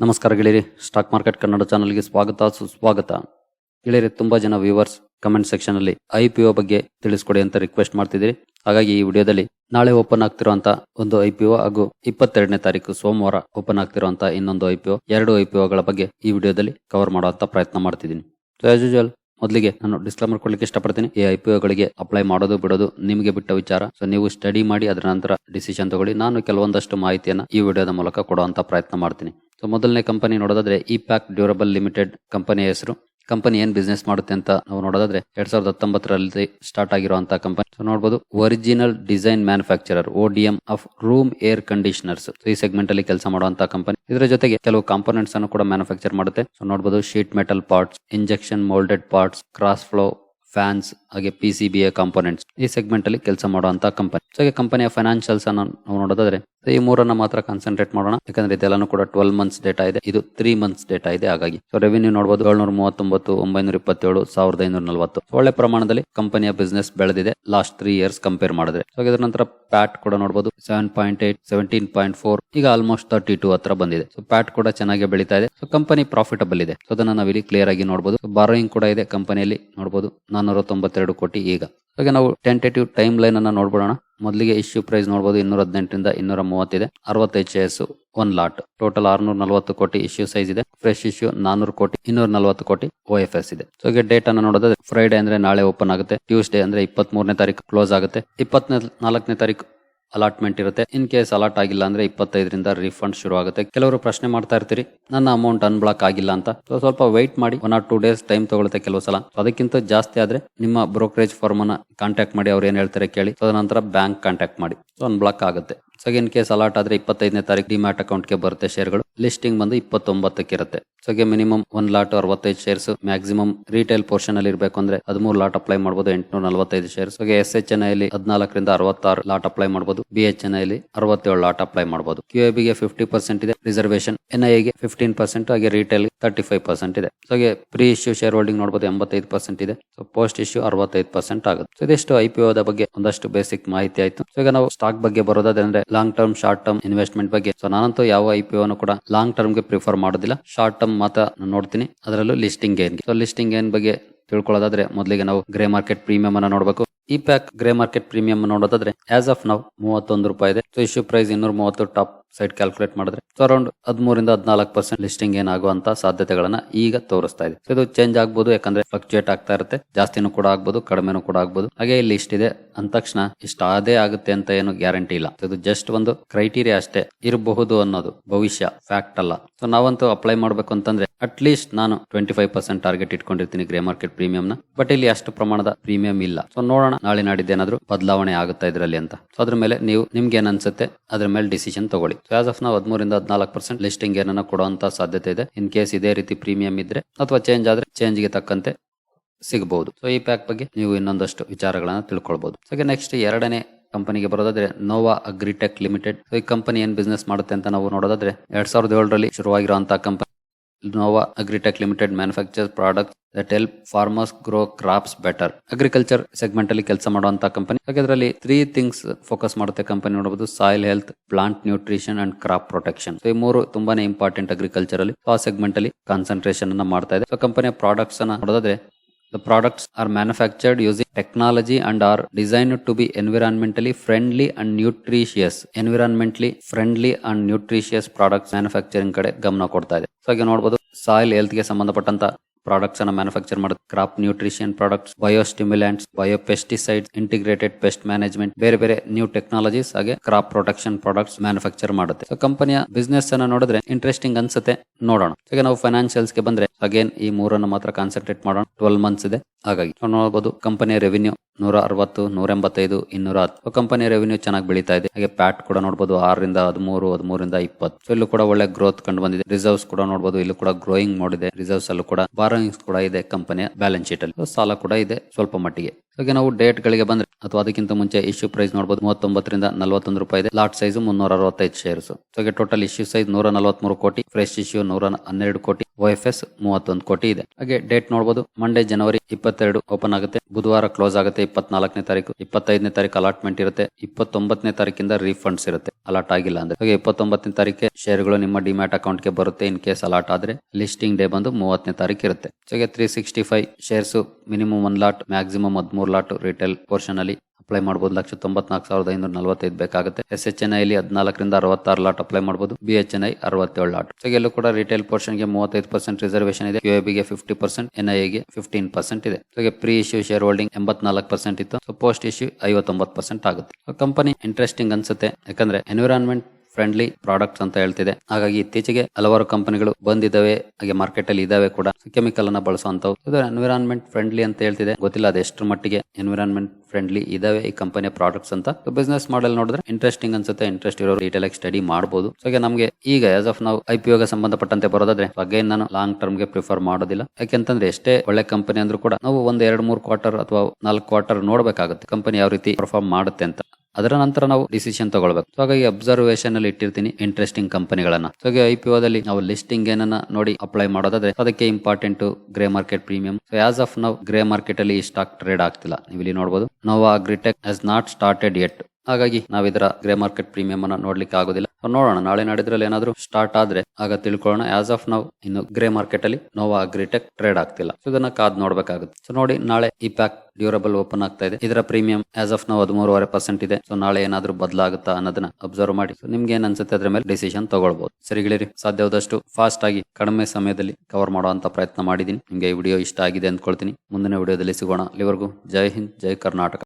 ನಮಸ್ಕಾರ ಗೆಳೆಯರಿ stock market Kannada ಚಾನಲ್ಗೆ ಸ್ವಾಗತ, ಸುಸ್ವಾಗತ. ಗೆಳೆಯರಿ, ತುಂಬಾ ಜನ ವ್ಯೂವರ್ಸ್ ಕಮೆಂಟ್ ಸೆಕ್ಷನ್ ಅಲ್ಲಿ ಐ ಪಿ ಒ ಬಗ್ಗೆ ತಿಳಿಸ್ಕೊಡಿ ಅಂತ ರಿಕ್ವೆಸ್ಟ್ ಮಾಡ್ತಿದ್ದೀರಿ. ಹಾಗಾಗಿ ಈ ವಿಡಿಯೋದಲ್ಲಿ ನಾಳೆ ಓಪನ್ ಆಗ್ತಿರುವಂತ ಒಂದು ಐ ಪಿ ಒ ಹಾಗೂ ಇಪ್ಪತ್ತೆರಡನೇ ತಾರೀಕು ಸೋಮವಾರ ಓಪನ್ ಆಗ್ತಿರುವಂತ ಇನ್ನೊಂದು ಐ ಪಿ ಒ ಎರಡು ಐ ಪಿ ಒಗಳ ಬಗ್ಗೆ ಈ ವಿಡಿಯೋದಲ್ಲಿ ಕವರ್ ಮಾಡುವಂತ ಪ್ರಯತ್ನ ಮಾಡ್ತಿದ್ದೀನಿ. ಸೊ ಆಸ್ ಯೂಶುವಲ್ ಮೊದಲಿಗೆ ನಾನು ಡಿಸ್ಕ್ಲೇಮರ್ ಕೊಡ್ಲಿಕ್ಕೆ ಇಷ್ಟಪಡ್ತೀನಿ. ಈ ಐ ಪಿ ಒಗಳಿಗೆ ಅಪ್ಲೈ ಮಾಡೋದು ಬಿಡೋದು ನಿಮಗೆ ಬಿಟ್ಟ ವಿಚಾರ. ಸೊ ನೀವು ಸ್ಟಡಿ ಮಾಡಿ ಅದರ ನಂತರ ಡಿಸಿಷನ್ ತಗೊಳ್ಳಿ. ನಾನು ಕೆಲವೊಂದಷ್ಟು ಮಾಹಿತಿಯನ್ನ ಈ ವಿಡಿಯೋದ ಮೂಲಕ ಕೊಡುವಂತ ಪ್ರಯತ್ನ ಮಾಡ್ತೀನಿ. ಸೊ ಮೊದಲನೇ ಕಂಪನಿ ನೋಡೋದಾದ್ರೆ ಇ ಪ್ಯಾಕ್ ಡ್ಯೂರಬಲ್ ಲಿಮಿಟೆಡ್ ಕಂಪನಿಯ ಹೆಸರು. ಕಂಪನಿ ಏನ್ ಬಿಸ್ನೆಸ್ ಮಾಡುತ್ತೆ ಅಂತ ನಾವು ನೋಡೋದಾದ್ರೆ ಎರಡ್ ಸಾವಿರದ ಹತ್ತೊಂಬತ್ತರಲ್ಲಿ ಸ್ಟಾರ್ಟ್ ಆಗಿರುವಂತಹ ಕಂಪನಿ ನೋಡಬಹುದು original design manufacturer O D M of room air conditioners ಈ ಸೆಗ್ಮೆಂಟ್ ಅಲ್ಲಿ ಕೆಲಸ ಮಾಡುವಂತಹ ಕಂಪನಿ ಇದರ ಜೊತೆಗೆ ಕೆಲವು ಕಾಂಪೋನೆಂಟ್ಸ್ ಅನ್ನು ಕೂಡ ಮ್ಯಾನುಫ್ಯಾಕ್ಚರ್ ಮಾಡುತ್ತೆ. ಸೊ ನೋಡಬಹುದು sheet metal parts injection moulded parts cross flow fans, ಹಾಗೆ P C B A components ಈ ಸೆಗ್ಮೆಂಟ್ ಅಲ್ಲಿ ಕೆಲಸ ಮಾಡುವಂತಹ ಕಂಪನಿ ಸೊ ಹಾಗೆ ಕಂಪನಿಯ ಫೈನಾನ್ಷಿಯಲ್ಸ್ ಅನ್ನು ನಾವು ನೋಡೋದಾದ್ರೆ ಈ ಮೂರನ್ನ ಮಾತ್ರ ಕಾನ್ಸಂಟ್ರೇಟ್ ಮಾಡೋಣ. ಯಾಕಂದ್ರೆ ಇದೆಲ್ಲಾನು ಕೂಡ ಟ್ವೆಲ್ ಮಂತ್ಸ್ ಡೇಟಾ ಇದೆ. ಇದು ತ್ರೀ ಮಂತ್ಸ್ ಡೇಟಾ ಇದೆ, ಹಾಗಾಗಿ. ಸೊ ರೆವಿನ್ಯೂ ನೋಡಬಹುದು ಏಳ್ನೂರ ಮೂವತ್ತೊಂಬತ್ತು ಒಂಬೈನೂರ ಇಪ್ಪತ್ತೇಳು ಸಾವಿರದ ಐನೂರ ನಲವತ್ತು ಒಳ್ಳೆ ಪ್ರಮಾಣದಲ್ಲಿ ಕಂಪನಿಯ ಬಿಸ್ನೆಸ್ ಬೆಳೆದಿದೆ ಲಾಸ್ಟ್ ತ್ರೀ ಇಯರ್ಸ್ ಕಂಪೇರ್ ಮಾಡಿದ್ರೆ. ಸೊ ಇದರ ನಂತರ ಪ್ಯಾಟ್ ಕೂಡ ನೋಡಬಹುದು seven point eight seventeen point four ಈಗ ಆಲ್ಮೋಸ್ಟ್ ತರ್ಟಿ ಟು ಹತ್ರ ಬಂದಿದೆ. ಸೊ ಪ್ಯಾಟ್ ಕೂಡ ಚೆನ್ನಾಗಿ ಬೆಳೀತಾ ಇದೆ. ಸೊ ಕಂಪನಿ ಪ್ರಾಫಿಟಬಲ್ ಇದೆ. ಸೊ ಅದನ್ನ ನಾವಿಲ್ಲಿ ಕ್ಲಿಯರ್ ಆಗಿ ನೋಡಬಹುದು ಬಾರೋಯಿಂಗ್ ಕೂಡ ಇದೆ ಕಂಪನಿಯಲ್ಲಿ ನೋಡಬಹುದು ನಾನೂರ ತೊಂಬತ್ತೆರಡು ಕೋಟಿ ಈಗ. ಹಾಗೆ ನಾವು ಟೆಂಟೇಟಿವ್ ಟೈಮ್ ಲೈನ್ ಅನ್ನ ನೋಡ್ಬಿಡೋಣ. ಮೊದಲಿಗೆ ಇಶ್ಯೂ ಪ್ರೈಸ್ ನೋಡಬಹುದು ಇನ್ನೂರ ಹದಿನೆಂಟರಿಂದ ಇನ್ನೂರ ಮೂವತ್ತಿದೆ ಅರವತ್ತು H S one lot total ಆರ್ನೂರ ನಲವತ್ತು ಕೋಟಿ ಇಶ್ಯೂ ಸೈಜ್ ಇದೆ. ಫ್ರೆಶ್ ಇಶ್ಯೂ ನಾನೂರು ಕೋಟಿ ಇನ್ನೂರ ನಲವತ್ತು ಕೋಟಿ ಓ ಎಫ್ ಎಸ್ ಇದೆ. ಸೊ ಈಗ ಡೇಟ್ ಅನ್ನ ನೋಡೋದಾದ್ರೆ ಫ್ರೈಡೆ ಅಂದ್ರೆ ನಾಳೆ ಓಪನ್ ಆಗುತ್ತೆ. ಟ್ಯೂಸ್ಡೇ ಅಂದ್ರೆ ಇಪ್ಪತ್ತ್ ಮೂರನೇ ತಾರೀಕು ಕ್ಲೋಸ್ ಆಗುತ್ತೆ. ಇಪ್ಪತ್ತ್ ನಾಲ್ಕನೇ ತಾರೀಕು ಅಲಾಟ್ಮೆಂಟ್ ಇರುತ್ತೆ. ಇನ್ ಕೇಸ್ ಅಲಾಟ್ ಆಗಿಲ್ಲ ಅಂದ್ರೆ ಇಪ್ಪತ್ತೈದರಿಂದ ರಿಫಂಡ್ ಶುರು ಆಗುತ್ತೆ ಕೆಲವರು ಪ್ರಶ್ನೆ ಮಾಡ್ತಾ ಇರ್ತೀರಿ, ನನ್ನ ಅಮೌಂಟ್ ಅನ್ಬ್ಲಾಕ್ ಆಗಿಲ್ಲ ಅಂತ? ಸೊ ಸ್ವಲ್ಪ ವೆಯ್ಟ್ ಮಾಡಿ. One or two days time ತಗೊಳುತ್ತೆ ಕೆಲವು ಸಲ. ಅದಕ್ಕಿಂತ ಜಾಸ್ತಿ ಆದ್ರೆ ನಿಮ್ಮ ಬ್ರೋಕರೇಜ್ ಫಾರ್ಮ್ ಅನ್ನ ಕಾಂಟ್ಯಾಕ್ಟ್ ಮಾಡಿ ಅವ್ರು ಏನ್ ಹೇಳ್ತಾರೆ ಕೇಳಿ. ತದನಂತರ ನಂತರ ಬ್ಯಾಂಕ್ ಕಾಂಟ್ಯಾಕ್ಟ್ ಮಾಡಿ. ಸೊ ಅನ್ಬ್ಲಾಕ್ ಆಗುತ್ತೆ. ಸೊ ಇನ್ ಕೇಸ್ ಅಲಾಟ್ ಆದ್ರೆ ಇಪ್ಪತ್ತೈದನೇ ತಾರೀಕು ಡಿಮ್ಯಾಟ್ ಅಕೌಂಟ್ಗೆ ಬರುತ್ತೆ ಶೇರ್ಗಳು. ಲಿಸ್ಟಿಂಗ್ ಬಂದು ಇಪ್ಪತ್ತೊಂಬತ್ತಕ್ಕೆ ಇರುತ್ತೆ ಸೊ ಮಿನಿಮಮ್ ಒಂದ್ ಲಾಟ್ ಅರವತ್ತೈದು ಶೇರ್ಸ್ ಮ್ಯಾಕ್ಸಿಮಮ್ ರಿಟೇಲ್ ಪೋರ್ಷನ್ ಅಲ್ಲಿ ಇರಬೇಕು ಅಂದ್ರೆ ಹದಿಮೂರು ಲಾಟ್ ಅಪ್ಲೈ ಮಾಡಬಹುದು ಎಂಟುನೂರ ನಲವತ್ತೈದು ಶೇರ್ಸ್ ಎಸ್ ಎಚ್ ಎನ್ ಐಲಿ ಹದಿನಾಲ್ಕರಿಂದ ಅರವತ್ತಾರು ಲಾಟ್ ಅಪ್ಲೈ ಮಾಡಬಹುದು ಬಿ ಎಚ್ ಎನ್ ಐಲಿ ಅರವತ್ತೇಳು ಲಾಟ್ ಅಪ್ಲೈ ಮಾಡಬಹುದು ಕ್ಯೂ ಬಿಗೆ ಫಿಫ್ಟಿ ಪರ್ಸೆಂಟ್ ಇದೆ ರಿಸರ್ವೇಶನ್ ಎನ್ ಐ ಗೆ ಫಿಫ್ಟೀನ್ ಪರ್ಸೆಂಟ್ ಹಾಗೆ ರಿಟೇಲ್ ತರ್ಟಿ ಫೈವ್ ಪರ್ಸೆಂಟ್ ಇದೆ. So pre issue share holding ನೋಡಬಹುದು ಎಂಬತ್ತೈದು ಪರ್ಸೆಂಟ್ ಇದೆ. ಸೊ ಪೋಸ್ಟ್ ಇಶ್ಯೂ ಅರವತ್ತೈದು ಪರ್ಸೆಂಟ್ ಆಗುತ್ತೆ. ಸೊ ಇದಿಷ್ಟು ಐಪಿಒದ ಬಗ್ಗೆ ಒಂದಷ್ಟು ಬೇಸಿಕ್ ಮಾಹಿತಿ ಆಯ್ತು. ಸೊ ಈಗ ನಾವು ಸ್ಟಾಕ್ ಬಗ್ಗೆ ಬರೋದಾದ್ರೆ long term short term investment ಬಗ್ಗೆ. ಸೊ ನಾನಂತೂ ಯಾವ ಐ ಪಿ ಕೂಡ ಲಾಂಗ್ ಟರ್ಮ್ಗೆ ಪ್ರಿಫರ್ ಮಾಡೋದಿಲ್ಲ. ಶಾರ್ಟ್ ಟರ್ಮ್ ಮಾತ್ರ ನೋಡ್ತೀನಿ. ಅದರಲ್ಲೂ ಲಿಸ್ಟಿಂಗ್ ಏನ್ ಸೊ ಲಿಸ್ಟಿಂಗ್ ಏನ್ ಬಗ್ಗೆ ತಿಳ್ಕೊಳ್ಳೋದಾದ್ರೆ ಮೊದಲಿಗೆ ನಾವು ಗ್ರೇ ಮಾರ್ಕೆಟ್ ಪ್ರೀಮಿಯಂ ಅನ್ನ ನೋಡಬೇಕು. ಈ ಪ್ಯಾಕ್ ಗ್ರೇ ಮಾರ್ಕೆಟ್ ಪ್ರೀಮಿಯಂ ನೋಡೋದಾದ್ರೆ ಆಸ್ ಆಫ್ ನಾವು ಮೂವತ್ತೊಂದು ರೂಪಾಯಿ ಇದೆ. ಸೊ ಇಶ್ಯೂ ಪ್ರೈಸ್ ಇನ್ನೂರ ಮೂವತ್ತು ಟಾಪ್ ಸೈಡ್ ಕ್ಯಾಲ್ಕುಲೇಟ್ ಮಾಡಿದ್ರೆ ಸೊ ಅರೌಂಡ್ ಹದಿಮೂರಿಂದ ಹದಿನಾಲ್ಕು ಪರ್ಸೆಂಟ್ ಲಿಸ್ಟಿಂಗ್ ಏನಾಗುವಂತ ಸಾಧ್ಯತೆಗಳನ್ನ ಈಗ ತೋರಿಸ್ತಾ ಇದೆ. ಇದು ಚೇಂಜ್ ಆಗ್ಬೋದು, ಯಾಕಂದ್ರೆ ಫ್ಲಕ್ಚುಯೇಟ್ ಆಗ್ತಾ ಇರುತ್ತೆ. ಜಾಸ್ತಿನೂ ಕೂಡ ಆಗ್ಬೋದು, ಕಡಿಮೆನೂ ಕೂಡ ಆಗ್ಬೋದು. ಹಾಗೆ ಇಲ್ಲಿ ಇಷ್ಟಿದೆ ಅಂದ ತಕ್ಷಣ ಇಷ್ಟ ಅದೇ ಆಗುತ್ತೆ ಅಂತ ಏನು ಗ್ಯಾರಂಟಿ ಇಲ್ಲ. ಇದು ಜಸ್ಟ್ ಒಂದು ಕ್ರೈಟೀರಿಯಾ ಅಷ್ಟೇ. ಇರಬಹುದು ಅನ್ನೋದು. ಭವಿಷ್ಯ ಫ್ಯಾಕ್ಟ್ ಅಲ್ಲ. ಸೊ ನಾವಂತೂ ಅಪ್ಲೈ ಮಾಡ್ಬೇಕು ಅಂತಂದ್ರೆ ಅಟ್ ಲೀಸ್ಟ್ ನಾನು ಟ್ವೆಂಟಿ ಫೈವ್ ಪರ್ಸೆಂಟ್ ಟಾರ್ಗೆಟ್ ಇಟ್ಕೊಂಡಿರ್ತೀನಿ ಗ್ರೇ ಮಾರ್ಕೆಟ್ ಪ್ರೀಮಿಯಂ ನ. ಬಟ್ ಇಲ್ಲಿ ಅಷ್ಟು ಪ್ರಮಾಣದ ಪ್ರೀಮಿಯಂ ಇಲ್ಲ. ಸೊ ನೋಡೋಣ, ನಾಳೆ ನಾಡಿದ್ದೇನಾದ್ರೂ ಬದಲಾವಣೆ ಆಗುತ್ತಾ ಇದ್ರಲ್ಲಿ ಅಂತ. ಸೊ ಅದ್ರ ಮೇಲೆ ನೀವು, ನಿಮ್ಗೆ ಏನ್ ಅನ್ಸುತ್ತೆ, ಅದ್ರ ಮೇಲೆ ಡಿಸಿಷನ್ ತಗೊಳ್ಳಿ. ಆಸ್ ಆಫ್ ನಾವು ಹದಿಮೂರಿಂದ ಹದಿನಾಲ್ಕು ಪರ್ಸೆಂಟ್ ಲಿಸ್ಟಿಂಗ್ ಏನನ್ನ ಕೊಡುವಂತ ಸಾಧ್ಯತೆ ಇದೆ. ಇನ್ ಕೇಸ್ ಇದೇ ರೀತಿ ಪ್ರೀಮಿಯಂ ಇದ್ರೆ ಅಥವಾ ಚೇಂಜ್ ಆದ್ರೆ ಚೇಂಜ್ಗೆ ತಕ್ಕಂತೆ ಸಿಗಬಹುದು ಸೊ ಈ ಪ್ಯಾಕ್ ಬಗ್ಗೆ ನೀವು ಇನ್ನೊಂದಷ್ಟು ವಿಚಾರಗಳನ್ನ ತಿಳ್ಕೊಳ್ಬಹುದು ಸೊ ನೆಕ್ಸ್ಟ್ ಎರಡನೇ ಕಂಪನಿಗೆ ಬರೋದಾದ್ರೆ ನೋವಾ ಅಗ್ರಿಟೆಕ್ ಲಿಮಿಟೆಡ್ ಈ ಕಂಪನಿ ಏನ್ ಬಿಸ್ನೆಸ್ ಮಾಡುತ್ತೆ ಅಂತ ನಾವು ನೋಡೋದಾದ್ರೆ ಎರಡ್ ಸಾವಿರದ ಏಳರಲ್ಲಿ ಶುರುವಾಗಿರುವಂತಹ company Nova agritech limited manufacture product that help farmers grow crops better agriculture segment ಅಲ್ಲಿ ಕೆಲಸ ಮಾಡುವಂತಹ ಕಂಪನಿ ಹಾಗಾದ್ರಲ್ಲಿ ತ್ರೀ ಥಿಂಗ್ಸ್ ಫೋಕಸ್ ಮಾಡುತ್ತೆ ಕಂಪನಿ ನೋಡಬಹುದು soil health plant nutrition and crop protection ಈ ಮೂರು ತುಂಬಾನೇ ಇಂಪಾರ್ಟೆಂಟ್ ಅಗ್ರಿಕಲ್ಚರ್ ಅಲ್ಲಿ, ಆ ಸೆಗ್ಮೆಂಟ್ ಅಲ್ಲಿ ಕಾನ್ಸಂಟ್ರೇಷನ್ ಅನ್ನ ಮಾಡ್ತಾ ಇದೆ. ಸೊ ಕಂಪನಿಯ ಪ್ರಾಡಕ್ಟ್ಸ್ ಅನ್ನ ನೋಡೋದಾದ್ರೆ, The products are manufactured using technology and are designed to be environmentally friendly and nutritious. Environmentally friendly and nutritious products manufacturing ಕಡೆ ಗಮನ ಕೊಡ್ತಾ ಇದೆ. ಸೊ ಹಾಗೆ ನೋಡಬಹುದು ಸಾಯಿಲ್ ಹೆಲ್ತ್ಗೆ ಸಂಬಂಧಪಟ್ಟಂತ ಪ್ರಾಡಕ್ಟ್ಸ್ ಅನ್ನ ಮ್ಯಾನುಫ್ಯಾಕ್ಚರ್ ಮಾಡುತ್ತೆ crop nutrition products biostimulants bio pesticides integrated pest management ಬೇರೆ ಬೇರೆ ನ್ಯೂ ಟೆಕ್ನಾಲಜೀಸ್ ಹಾಗೆ ಕ್ರಾಪ್ ಪ್ರೊಟೆಕ್ಷನ್ ಪ್ರಾಡಕ್ಟ್ಸ್ ಮ್ಯಾನುಫ್ಯಾಕ್ಚರ್ ಮಾಡುತ್ತೆ. ಸೊ ಕಂಪನಿಯ ಬಿಸ್ನೆಸ್ ಅನ್ನ ನೋಡಿದ್ರೆ ಇಂಟ್ರೆಸ್ಟಿಂಗ್ ಅನ್ಸುತ್ತೆ. ನೋಡೋಣ. ಈಗ ನಾವು ಫೈನಾನ್ಷಿಯಲ್ಸ್ಗೆ ಬಂದ್ರೆ ಅಗೇನ್ ಈ ಮೂರನ್ನು ಮಾತ್ರ ಕಾನ್ಸಂಟ್ರೇಟ್ ಮಾಡೋಣ. ಟ್ವೆಲ್ ಮಂತ್ಸ್ ಇದೆ. ಹಾಗಾಗಿ ನೋಡಬಹುದು ಕಂಪನಿಯ ರೆವಿನ್ಯೂ ನೂರ ಅರವತ್ತು ನೂರ ಎಂಬತ್ತೈದು ಇನ್ನೂರ ಹತ್ತು ಕಂಪನಿ ರೆವಿನ್ಯೂ ಚೆನ್ನಾಗಿ ಬೆಳೀತಾ ಇದೆ. ಹಾಗೆ ಪ್ಯಾಟ್ ಕೂಡ ನೋಡಬಹುದು ಆರರಿಂದ ಹದಿಮೂರು, ಹದಿಮೂರಿಂದ ಇಪ್ಪತ್ತು. ಸೊ ಇಲ್ಲೂ ಕೂಡ ಒಳ್ಳೆ ಗ್ರೋತ್ ಕಂಡು ಬಂದಿದೆ. ರಿಸರ್ವ್ಸ್ ಕೂಡ ನೋಡಬಹುದು ಇಲ್ಲೂ ಕೂಡ ಗ್ರೋಯಿಂಗ್ ಮಾಡಿದೆ ರಿಸರ್ವ್ಸ್ ಅಲ್ಲೂ ಕೂಡ ಬಾರೋಯಿಂಗ್ಸ್ ಕೂಡ ಇದೆ ಕಂಪನಿಯ ಬ್ಯಾಲೆನ್ಸ್ ಶೀಟ್ ಅಲ್ಲಿ. ಸಾಲ ಕೂಡ ಇದೆ ಸ್ವಲ್ಪ ಮಟ್ಟಿಗೆ. ಹಾಗೆ ನಾವು ಡೇಟ್ ಗಳಿಗೆ ಬಂದ್ರೆ ಅಥವಾ ಅದಕ್ಕಿಂತ ಮುಂಚೆ ಇಶ್ಯೂ ಪ್ರೈಸ್ ನೋಡಬಹುದು ಮೂವತ್ತೊಂಬತ್ತರಿಂದ ನಲವತ್ತೊಂದು ರೂಪಾಯಿ ಇದೆ. ಲಾಟ್ ಸೈಜ್ ಮುನ್ನೂರ ಅರವತ್ತೈದು ಶೇರ್ಸ್ ಹಾಗೆ ಟೋಟಲ್ ಇಶ್ಯೂ ಸೈಜ್ ನೂರ ನಲವತ್ಮೂರು ಕೋಟಿ. ಫ್ರೆಶ್ ಇಶ್ಯೂ ನೂರ ಹನ್ನೆರಡು ಕೋಟಿ. ಓ ಎಫ್ ಎಸ್ ಮೂವತ್ತೊಂದು ಕೋಟಿ ಇದೆ. ಹಾಗೆ ಡೇಟ್ ನೋಡಬಹುದು ಮಂಡೇ ಜನವರಿ ಇಪ್ಪತ್ತೆರಡು ಓಪನ್ ಆಗುತ್ತೆ. ಬುಧವಾರ ಕ್ಲೋಸ್ ಆಗುತ್ತೆ, ಇಪ್ಪತ್ನಾಲ್ಕನೇ ತಾರೀಕು. ಇಪ್ಪತ್ತೈದನೇ ತಾರೀಕು ಅಲಾಟ್ಮೆಂಟ್ ಇರುತ್ತೆ. ಇಪ್ಪತ್ತೊಂಬತ್ತನೇ ತಾರೀಕಿಂದ ರೀಫಂಡ್ಸ್ ಇರುತ್ತೆ. ಅಲಾಟ್ ಆಗಿಲ್ಲ ಅಂದ್ರೆ. ಹಾಗೆ ಇಪ್ಪತ್ತೊಂಬತ್ತನೇ ತಾರೀಕೆ ಶೇರ್ಗಳು ನಿಮ್ಮ ಡಿಮ್ಯಾಟ್ ಅಕೌಂಟ್ಗೆ ಬರುತ್ತೆ ಇನ್ ಕೇಸ್ ಅಲಾಟ್ ಆದ್ರೆ. ಲಿಸ್ಟಿಂಗ್ ಡೇ ಬಂದು ಮೂವತ್ತನೇ ತಾರೀಕು ಇರುತ್ತೆ. ಹಾಗೆ three sixty five shares minimum ಒಂದ್ ಲಾಟ್ ಮ್ಯಾಕ್ಸಿಮಮ್ ಹದಿಮೂರು ಲಾಟ್ ರಿಟೇಲ್ ಪೋರ್ಷನ್ ಅಲ್ಲಿ ಅಪ್ಲೈ ಮಾಡಬಹುದು ಲಕ್ಷ ತೊಂಬತ್ನಾಲ್ಕು ಸಾವಿರದ ಐನೂರ ನಲವತ್ತೈದು ಬೇಕಾಗುತ್ತೆ. ಎಸ್ ಎಚ್ ಎನ್ ಐಲಿ ಹದಿನಾಲ್ಕರಿಂದ ಅರವತ್ತಾರು ಲಾಟ್ ಅಪ್ಲೈ ಮಾಡಬಹುದು ಬಿ ಎಚ್ ಎನ್ ಐ ಅರವತ್ತೇಳು ಲಾಟ್. ಎಲ್ಲೂ ಕೂಡ ರಿಟೇಲ್ ಪೋರ್ಷನ್ಗೆ ಮೂವತ್ತೈದು ಪರ್ಸೆಂಟ್ ರಿಸರ್ವೇಶನ್ ಇದೆ. ಗೆ ಫಿಫ್ಟಿ ಪರ್ಸೆಂಟ್ ಎನ್ ಐ ಗೆ ಫಿಫ್ಟೀನ್ ಪರ್ಸೆಂಟ್ ಇದೆ. ಹಾಗೆ ಪ್ರೀ ಇಶ್ಯೂ ಶೇರ್ ಹೋಲ್ಡಿಂಗ್ ಎಂಬತ್ನಾಲ್ಕು ಪರ್ಸೆಂಟ್ ಇತ್ತು. ಸೊ ಪೋಸ್ಟ್ ಇಶ್ಯೂ ಐವತ್ತೊಂಬತ್ತು ಪರ್ಸೆಂಟ್ ಆಗುತ್ತೆ. ಕಂಪನಿ ಇಂಟ್ರೆಸ್ಟಿಂಗ್ ಅನ್ಸುತ್ತೆ. ಯಾಕಂದ್ರೆ ಎನ್ವಿರಾನ್ಮೆಂಟ್ ಫ್ರೆಂಡ್ಲಿ ಪ್ರಾಡಕ್ಟ್ಸ್ ಅಂತ ಹೇಳ್ತಿದೆ. ಹಾಗಾಗಿ ಇತ್ತೀಚೆಗೆ ಹಲವಾರು ಕಂಪನಿಗಳು ಬಂದಿದ್ದಾವೆ, ಹಾಗೆ ಮಾರ್ಕೆಟ್ ಅಲ್ಲಿ ಇದಾವೆ ಕೂಡ. ಕೆಮಿಕಲ್ ಅನ್ನ ಬಳಸುವಂತವು. ಇದು ಎನ್ವಿರಾನ್ಮೆಂಟ್ ಫ್ರೆಂಡ್ಲಿ ಅಂತ ಹೇಳ್ತಿದೆ. ಗೊತ್ತಿಲ್ಲ ಅದೆಷ್ಟು ಮಟ್ಟಿಗೆ ಎನ್ವಿರಾನ್ಮೆಂಟ್ ಫ್ರೆಂಡ್ಲಿ ಇದಾವೆ ಈ ಕಂಪನಿಯ ಪ್ರಾಡಕ್ಟ್ಸ್ ಅಂತ. ಬಿಸ್ನೆಸ್ ಮಾಡೆಲ್ ನೋಡಿದ್ರೆ ಇಂಟ್ರೆಸ್ಟಿಂಗ್ ಅನ್ಸುತ್ತೆ. ಇಂಟ್ರೆಸ್ಟ್ ಇರೋರು ಡೀಟೇಲ್ ಆಗಿ ಸ್ಟಡಿ ಮಾಡಬಹುದು ಹಾಗೆ ನಮಗೆ ಈಗ ಆಸ್ ಆಫ್ ನಾವು ಐ ಪಿಒಗೆ ಸಂಬಂಧಪಟ್ಟಂತೆ ಬರೋದಾದ್ರೆ ಅಗೈನ್ ನಾನು ಲಾಂಗ್ ಟರ್ಮ್ಗೆ ಪ್ರಿಫರ್ ಮಾಡೋದಿಲ್ಲ. ಯಾಕೆಂತಂದ್ರೆ ಎಷ್ಟೇ ಒಳ್ಳೆ ಕಂಪನಿ ಅಂದ್ರೂ ಕೂಡ ನಾವು ಒಂದ್ ಎರಡ್ ಮೂರ್ ಕ್ವಾರ್ಟರ್ ಅಥವಾ ನಾಲ್ಕು ಕ್ವಾರ್ಟರ್ ನೋಡ್ಬೇಕಾಗುತ್ತೆ. ಕಂಪನಿ ಯಾವ ರೀತಿ ಪರ್ಫಾರ್ಮ್ ಮಾಡುತ್ತೆ ಅಂತ. ಅದರ ನಂತರ ನಾವು ಡಿಸಿಷನ್ ತಗೊಳ್ಬೇಕು. ಹಾಗಾಗಿ ಅಬ್ಸರ್ವೇಷನ್ ಅಲ್ಲಿ ಇಟ್ಟಿರ್ತೀನಿ ಇಂಟ್ರೆಸ್ಟಿಂಗ್ ಕಂಪನಿಗಳನ್ನ ಸೊ ಹಾಗೆ ಐ ನಾವು ಲಿಸ್ಟಿಂಗ್ ಏನನ್ನ ನೋಡಿ ಅಪ್ಲೈ ಮಾಡೋದಾದ್ರೆ ಅದಕ್ಕೆ important grey market premium so as of ನಾವು ಗ್ರೇ ಮಾರ್ಕೆಟ್ ಅಲ್ಲಿ ಈ ಸ್ಟಾಕ್ ಟ್ರೇಡ್ ಆಗ್ತಿಲ್ಲ. ನೀವು ಇಲ್ಲಿ ನೋಡಬಹುದು ನೋವಾ ಗ್ರಿಟೆಕ್ ಹಸ್ ನಾಟ್ ಸ್ಟಾರ್ಟೆಡ್ ಎಟ್ ಹಾಗಾಗಿ ನಾವು ಇದರ ಗ್ರೇ ಮಾರ್ಕೆಟ್ ಪ್ರೀಮಿಯಂ ಅನ್ನ ನೋಡ್ಲಿಕ್ಕೆ ಆಗೋದಿಲ್ಲ. ನೋಡೋಣ, ನಾಳೆ ನಾಡಿದ್ರಲ್ಲಿ ಏನಾದ್ರು ಸ್ಟಾರ್ಟ್ ಆದ್ರೆ ಆಗ ತಿಳ್ಕೊಳ್ಳೋಣ. ಆಸ್ ಆಫ್ ನಾವು ಇನ್ನು ಗ್ರೇ ಮಾರ್ಕೆಟ್ ಅಲ್ಲಿ ನೋವಾ ಅಗ್ರಿಟೆಕ್ ಟ್ರೇಡ್ ಆಗ್ತಿಲ್ಲ. ಸೊ ಇದನ್ನ ಕಾದ್ ನೋಡ್ಬೇಕಾಗುತ್ತೆ. ಸೊ ನೋಡಿ, ನಾಳೆ ಈ ಪ್ಯಾಕ್ ಡ್ಯೂರಬಲ್ ಓಪನ್ ಆಗ್ತಾ ಇದೆ. ಇದರ ಪ್ರೀಮಿಯಂ ಆಸ್ ಆಫ್ ನಾವು ಹದಿಮೂರುವರೆ ಪರ್ಸೆಂಟ್ ಇದೆ. ಸೊ ನಾಳೆ ಏನಾದ್ರೂ ಬದಲಾಗುತ್ತಾ ಅನ್ನೋದನ್ನ ಅಬ್ಸರ್ವ್ ಮಾಡಿ. ನಿಮ್ಗೆ ಏನ್ ಅನ್ಸುತ್ತೆ ಅದ್ರ ಮೇಲೆ ಡಿಸಿಷನ್ ತಗೊಳ್ಬಹುದು ಸರಿಗಳಿರಿ ಸಾಧ್ಯವಾದಷ್ಟು ಫಾಸ್ಟ್ ಆಗಿ ಕಡಿಮೆ ಸಮಯದಲ್ಲಿ ಕವರ್ ಮಾಡುವಂತ ಪ್ರಯತ್ನ ಮಾಡಿದೀನಿ ನಿಮ್ಗೆ ಈ ವಿಡಿಯೋ ಇಷ್ಟ ಆಗಿದೆ ಅಂದ್ಕೊಳ್ತೀನಿ. ಮುಂದಿನ ವಿಡಿಯೋದಲ್ಲಿ ಸಿಗೋಣ. ಅಲ್ಲಿವರೆಗೂ ಜೈ ಹಿಂದ್, ಜೈ ಕರ್ನಾಟಕ.